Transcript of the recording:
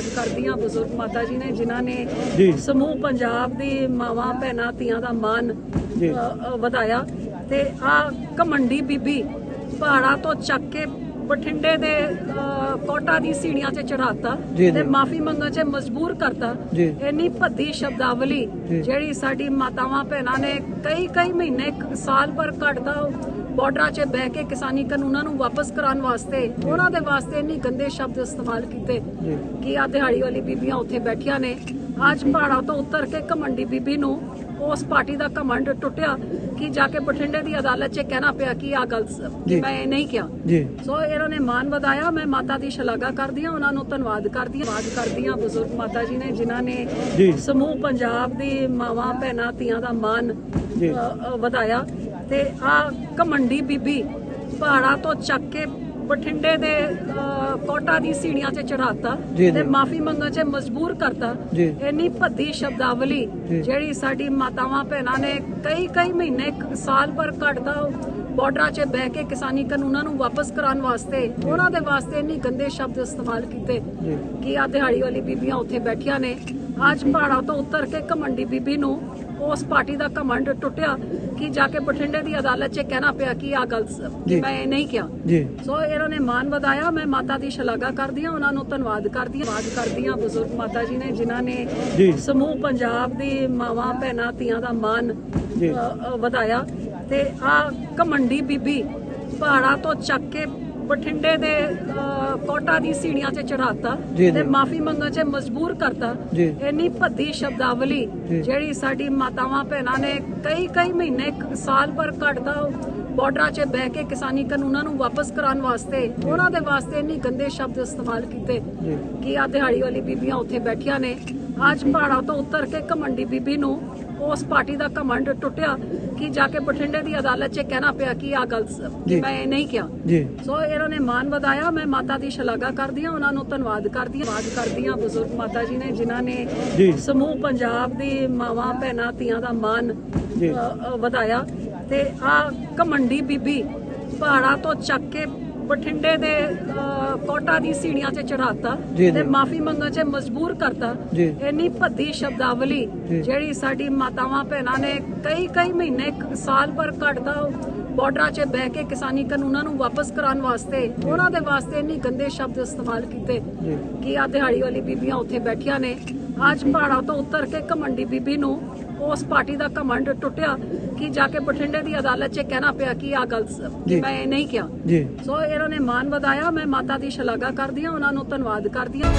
ਧੰਨਵਾਦ ਕਰਦੀ ਹਾਂ ਬਜ਼ੁਰਗ ਮਾਤਾ ਜੀ ਨੇ ਜਿਨ੍ਹਾਂ ਨੇ। ਸਮੂਹ ਪੰਜਾਬ ਦੀ ਮਾਵਾਂ ਭੈਣਾਂ ਧੀਆਂ ਦਾ ਮਾਨ ਵਧਾਇਆ ਤੇ ਆ ਕਮੰਡੀ ਬੀਬੀ ਪਹਾੜਾਂ ਤੋਂ ਚੱਕ ਕੇ ਬਠਿੰਡੇ ਦੇ ਕੋਟਾ ਦੀ ਸੀੜੀਆਂ ਤੇ ਚੜਾਤਾ। ਤੇ ਮਾਫੀ ਮੰਗਣ 'ਚ ਮਜਬੂਰ ਕਰਤਾ। ਇੰਨੀ ਭੱਦੀ ਸ਼ਬਦਾਵਲੀ। ਜਿਹੜੀ ਸਾਡੀ ਮਾਤਾਵਾਂ ਭੈਣਾਂ ਨੇ ਕਈ ਕਈ ਮਹੀਨੇ ਸਾਲ ਪਰ ਕੱਢਦਾ ਬਾਰਡਰਾਂ 'ਚ ਬਹਿ ਕੇ ਕਿਸਾਨੀ ਕਾਨੂੰਨਾਂ ਨੂੰ ਵਾਪਸ ਕਰਾਉਣ ਵਾਸਤੇ ਉਹਨਾਂ ਦੇ ਵਾਸਤੇ ਇੰਨੀ ਗੰਦੇ ਸ਼ਬਦ ਇਸਤੇਮਾਲ ਕੀਤੇ। ਕਿ ਆ ਦਿਹਾੜੀ ਵਾਲੀ ਬੀਬੀਆਂ ਉੱਥੇ ਬੈਠੀਆਂ ਨੇ ਅੱਜ ਪਹਾੜਾਂ ਤੋਂ ਉਤਰ ਕੇ ਕਮੰਡੀ ਬੀਬੀ ਨੂੰ ਉਸ ਪਾਰਟੀ ਦਾ ਕਮਾਂਡ ਟੁੱਟਿਆ ਕਿ ਜਾ ਕੇ ਬਠਿੰਡੇ ਦੀ ਅਦਾਲਤ 'ਚ ਕਹਿਣਾ ਪਿਆ ਕਿ ਆ ਗੱਲ ਸ- ਕਿ ਜੀ। ਮੈਂ ਇਹ ਨਹੀਂ ਕਿਹਾ ਸੋ ਇਹਨਾਂ ਨੇ ਮਾਨ ਵਧਾਇਆ ਮੈਂ ਮਾਤਾ ਦੀ ਸ਼ਲਾਘਾ ਕਰਦੀ ਹਾਂ ਉਹਨਾਂ ਨੂੰ ਧੰਨਵਾਦ ਕਰਦੀ ਹਾਂ ਧੰਨਵਾਦ ਕਰਦੀ ਹਾਂ ਬਜ਼ੁਰਗ ਮਾਤਾ ਜੀ ਨੇ ਜਿਨ੍ਹਾਂ ਨੇ। ਸਮੂਹ ਪੰਜਾਬ ਦੀ ਮਾਵਾਂ ਭੈਣਾਂ ਧੀਆਂ ਦਾ ਮਾਨ ਵਧਾਇਆ ਤੇ ਆ ਕਮੰਡੀ ਬੀਬੀ ਪਹਾੜਾਂ ਤੋਂ ਚੱਕ ਕੇ ਬਠਿੰਡੇ ਦੇ ਕੋਟਾ ਦੀ ਸੀੜੀਆਂ ਤੇ ਚੜਾਤਾ। ਤੇ ਮਾਫੀ ਮੰਗਣ 'ਚ ਮਜਬੂਰ ਕਰਤਾ। ਇੰਨੀ ਭੱਦੀ ਸ਼ਬਦਾਵਲੀ। ਜਿਹੜੀ ਸਾਡੀ ਮਾਤਾਵਾਂ ਭੈਣਾਂ ਨੇ ਕਈ ਕਈ ਮਹੀਨੇ ਸਾਲ ਪਰ ਕੱਢਦਾ ਬਾਰਡਰਾਂ 'ਚ ਬਹਿ ਕੇ ਕਿਸਾਨੀ ਕਾਨੂੰਨਾਂ ਨੂੰ ਵਾਪਸ ਕਰਾਉਣ ਵਾਸਤੇ ਉਹਨਾਂ ਦੇ ਵਾਸਤੇ ਇੰਨੀ ਗੰਦੇ ਸ਼ਬਦ ਇਸਤੇਮਾਲ ਕੀਤੇ। ਕਿ ਆ ਦਿਹਾੜੀ ਵਾਲੀ ਬੀਬੀਆਂ ਉੱਥੇ ਬੈਠੀਆਂ ਨੇ ਅੱਜ ਪਹਾੜਾਂ ਤੋਂ ਉਤਰ ਕੇ ਕਮੰਡੀ ਬੀਬੀ ਨੂੰ ਉਸ ਪਾਰਟੀ ਦਾ ਕਮਾਂਡ ਟੁੱਟਿਆ ਕਿ ਜਾ ਕੇ ਬਠਿੰਡੇ ਦੀ ਅਦਾਲਤ 'ਚ ਕਹਿਣਾ ਪਿਆ ਕਿ ਆ ਗੱਲ ਸ- ਕਿ। ਮੈਂ ਇਹ ਨਹੀਂ ਕਿਹਾ। ਜੀ। ਸੋ ਇਹਨਾਂ ਨੇ ਮਾਨ ਵਧਾਇਆ ਮੈਂ ਮਾਤਾ ਦੀ ਸ਼ਲਾਘਾ ਕਰਦੀ ਹਾਂ ਉਹਨਾਂ ਨੂੰ ਧੰਨਵਾਦ ਕਰਦੀ ਹਾਂ। ਧੰਨਵਾਦ ਕਰਦੀ ਹਾਂ ਬਜ਼ੁਰਗ ਮਾਤਾ ਜੀ ਨੇ ਜਿਨ੍ਹਾਂ ਨੇ। ਸਮੂਹ ਪੰਜਾਬ ਦੀ ਮਾਵਾਂ ਭੈਣਾਂ ਧੀਆਂ ਦਾ ਮਾਨ ਵਧਾਇਆ। ਤੇ ਆ ਕਮੰਡੀ ਬੀਬੀ ਪਹਾੜਾਂ ਤੋਂ ਚੱਕ ਕੇ ਬਠਿੰਡੇ ਦੇ ਕੋਟਾ ਦੀ ਸੀੜੀਆਂ ਤੇ ਚੜਾਤਾ। ਤੇ ਮਾਫੀ ਮੰਗਣ 'ਚ ਮਜਬੂਰ ਕਰਤਾ। ਇੰਨੀ ਭੱਦੀ ਸ਼ਬਦਾਵਲੀ। ਜਿਹੜੀ ਸਾਡੀ ਮਾਤਾਵਾਂ ਭੈਣਾਂ ਨੇ ਕਈ ਕਈ ਮਹੀਨੇ ਸਾਲ ਪਰ ਕੱਢਦਾ ਬਾਰਡਰਾਂ 'ਚ ਬਹਿ ਕੇ ਕਿਸਾਨੀ ਕਾਨੂੰਨਾਂ ਨੂੰ ਵਾਪਸ ਕਰਾਉਣ ਵਾਸਤੇ ਉਹਨਾਂ ਦੇ ਵਾਸਤੇ ਇੰਨੀ ਗੰਦੇ ਸ਼ਬਦ ਇਸਤੇਮਾਲ ਕੀਤੇ। ਕਿ ਆ ਦਿਹਾੜੀ ਵਾਲੀ ਬੀਬੀਆਂ ਉੱਥੇ ਬੈਠੀਆਂ ਨੇ ਅੱਜ ਪਹਾੜਾਂ ਤੋਂ ਉਤਰ ਕੇ ਕਮੰਡੀ ਬੀਬੀ ਨੂੰ ਉਸ ਪਾਰਟੀ ਦਾ ਕਮਾਂਡ ਟੁੱਟਿਆ ਕਿ ਜਾ ਕੇ ਬਠਿੰਡੇ ਦੀ ਅਦਾਲਤ 'ਚ ਕਹਿਣਾ ਪਿਆ ਕਿ ਆ ਗੱਲ ਸ- ਕਿ। ਮੈਂ ਇਹ ਨਹੀਂ ਕਿਹਾ। ਜੀ। ਸੋ ਇਹਨਾਂ ਨੇ ਮਾਨ ਵਧਾਇਆ ਮੈਂ ਮਾਤਾ ਦੀ ਸ਼ਲਾਘਾ ਕਰਦੀ ਹਾਂ ਉਹਨਾਂ ਨੂੰ ਧੰਨਵਾਦ ਕਰਦੀ ਹਾਂ। ਧੰਨਵਾਦ ਕਰਦੀ ਹਾਂ ਬਜ਼ੁਰਗ ਮਾਤਾ ਜੀ ਨੇ ਜਿਨ੍ਹਾਂ ਨੇ। ਸਮੂਹ ਪੰਜਾਬ ਦੀ ਮਾਵਾਂ ਭੈਣਾਂ ਧੀਆਂ ਦਾ ਮਾਨ ਵਧਾਇਆ। ਤੇ ਆ ਕਮੰਡੀ ਬੀਬੀ ਪਹਾੜਾਂ ਤੋਂ ਚੱਕ ਕੇ ਬਠਿੰਡੇ ਦੇ ਕੋਟਾ ਦੀ ਸੀੜੀਆਂ ਤੇ ਚੜਾਤਾ। ਤੇ ਮਾਫੀ ਮੰਗਣ 'ਚ ਮਜਬੂਰ ਕਰਤਾ। ਇੰਨੀ ਭੱਦੀ ਸ਼ਬਦਾਵਲੀ। ਜਿਹੜੀ ਸਾਡੀ ਮਾਤਾਵਾਂ ਭੈਣਾਂ ਨੇ ਕਈ ਕਈ ਮਹੀਨੇ ਸਾਲ ਪਰ ਕੱਢਦਾ ਬਾਰਡਰਾਂ 'ਚ ਬਹਿ ਕੇ ਕਿਸਾਨੀ ਕਾਨੂੰਨਾਂ ਨੂੰ ਵਾਪਸ ਕਰਾਉਣ ਵਾਸਤੇ ਉਹਨਾਂ ਦੇ ਵਾਸਤੇ ਇੰਨੀ ਗੰਦੇ ਸ਼ਬਦ ਇਸਤੇਮਾਲ ਕੀਤੇ। ਕਿ ਆ ਦਿਹਾੜੀ ਵਾਲੀ ਬੀਬੀਆਂ ਉੱਥੇ ਬੈਠੀਆਂ ਨੇ ਅੱਜ ਪਹਾੜਾਂ ਤੋਂ ਉਤਰ ਕੇ ਕਮੰਡੀ ਬੀਬੀ ਨੂੰ ਉਸ ਪਾਰਟੀ ਦਾ ਕਮਾਂਡ ਟੁੱਟਿਆ ਕਿ ਜਾ ਕੇ ਬਠਿੰਡੇ ਦੀ ਅਦਾਲਤ 'ਚ ਕਹਿਣਾ ਪਿਆ ਕਿ ਆ ਗੱਲ ਸ- ਕਿ। ਮੈਂ ਇਹ ਨਹੀਂ ਕਿਹਾ। ਸੋ ਇਹਨਾਂ ਨੇ ਮਾਨ ਵਧਾਇਆ ਮੈਂ ਮਾਤਾ ਦੀ ਸ਼ਲਾਘਾ ਕਰਦੀ ਹਾਂ ਉਹਨਾਂ ਨੂੰ ਧੰਨਵਾਦ ਕਰਦੀ ਹਾਂ।